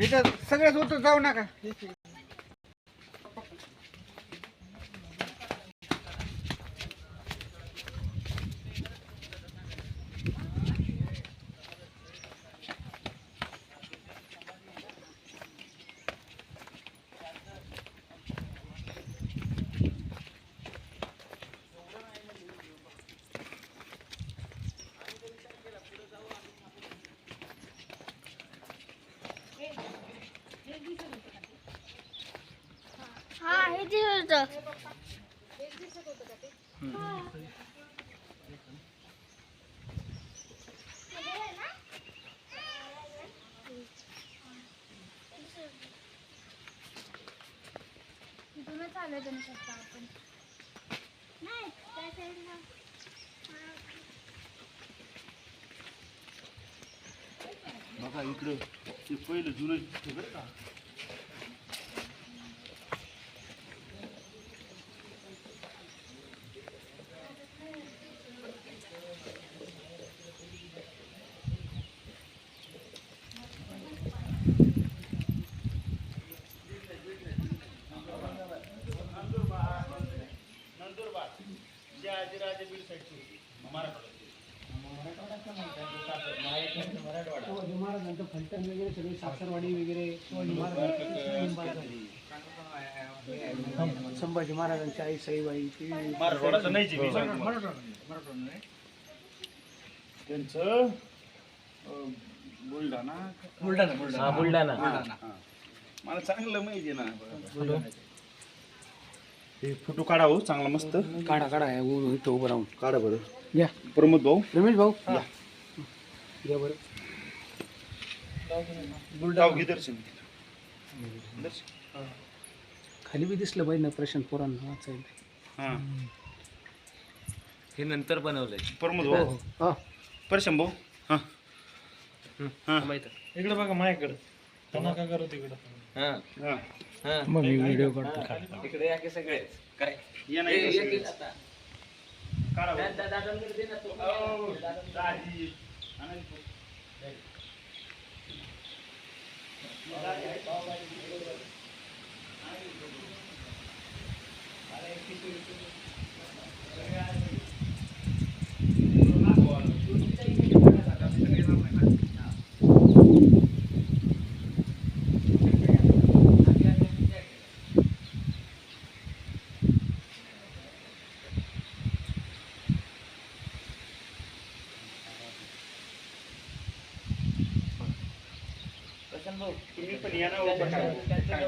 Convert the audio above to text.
इथं सगळ्याच होतं जाऊ नका. इथूनच आलं त्यांनी शकता आपण नाही त्या साईडला बघा इकडं ते पहिलं जुनं बरं का जे आजीराजे बीड साईडची मराठवाडा महाराजांचं फलटण वगैरे सगळे सासरवाडी वगैरे संभाजी महाराजांची आई साईबाई ती मराठवाड्याचं नाही जी मी सांगतो तुम्हाला. त्यांचं बुलढाणा हा बुलढाणा. हा. मला चांगलं माहिती आहे ना. हे फोटो काढा हो चांगला मस्त. काढा काढा हे उ- इथं उभं राहून. काढा बरं. या. प्रमोद भाऊ. रमेश भाऊ. या. बरं. गाव घे दर्शन. दर्शन. खाली बी दिसलं पाहिजे ना प्रशांत पोरांना वाचायला. हा. हे नंतर बनवलंय. प्रमोद हो भाऊ. हो. हा. परशम भाऊ. हा. हा. इकडे बघा माझ्याकडे त्यांना काय करत इकडं हा. हा. मग मी व्हिडिओ काढतो. इकडे या की सगळे. काय? या ए, नाही ये की का आता. काढा दा- बरं. दा- दादांकडे दे ना तो. तुम्ही पण या ना हो,